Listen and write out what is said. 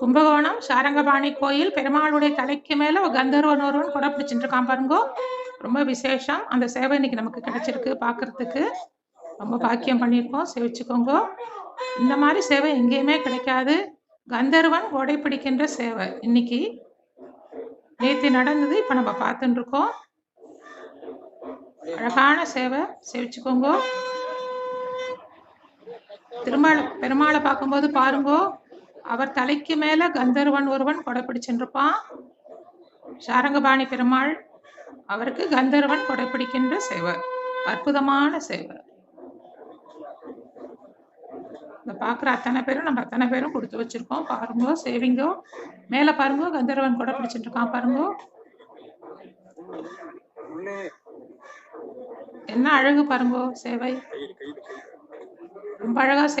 கும்பகோணம் சாரங்கபாணி கோயில் பெருமாளுடைய தலைக்கு மேல ஒரு கந்தர்வன் ஒருவன் கொடை பிடிச்சிட்டு இருக்கான் பாருங்க. ரொம்ப விசேஷம். அந்த சேவை இன்னைக்கு நமக்கு கிடைச்சிருக்கு பார்க்கறதுக்கு ரொம்ப பாக்கியம் பண்ணியிருக்கோம். சேவிச்சுக்கோங்க. இந்த மாதிரி சேவை எங்கேயுமே கிடைக்காது. கந்தர்வன் கொடை பிடிக்கின்ற சேவை. இன்னைக்கு நேற்று நடந்தது இப்போ நம்ம பார்த்துட்டு இருக்கோம் அழகான சேவை. சேவிச்சுக்கோங்க. திருமால பெருமாளை பார்க்கும்போது பாருங்கோ. அவர் தலைக்கு மேல கந்தர்வன் ஒருவன் கொடை பிடிச்சுருப்பான் சாரங்கபாணி பெருமாள் அவருக்கு கந்தர்வன் கொடை பிடிக்கின்ற சேவை அற்புதமான சேவை இந்த பார்க்குற அத்தனை பேரும் நம்ம அத்தனை பேரும் கொடுத்து வச்சிருக்கோம். பாருங்க சேவிங்கோ. மேல பாருங்க கந்தர்வன் கொடை பிடிச்சிட்டு இருக்கான் பாருங்க என்ன அழகு பாருங்க சேவை. ரொம்ப அழகா சேவை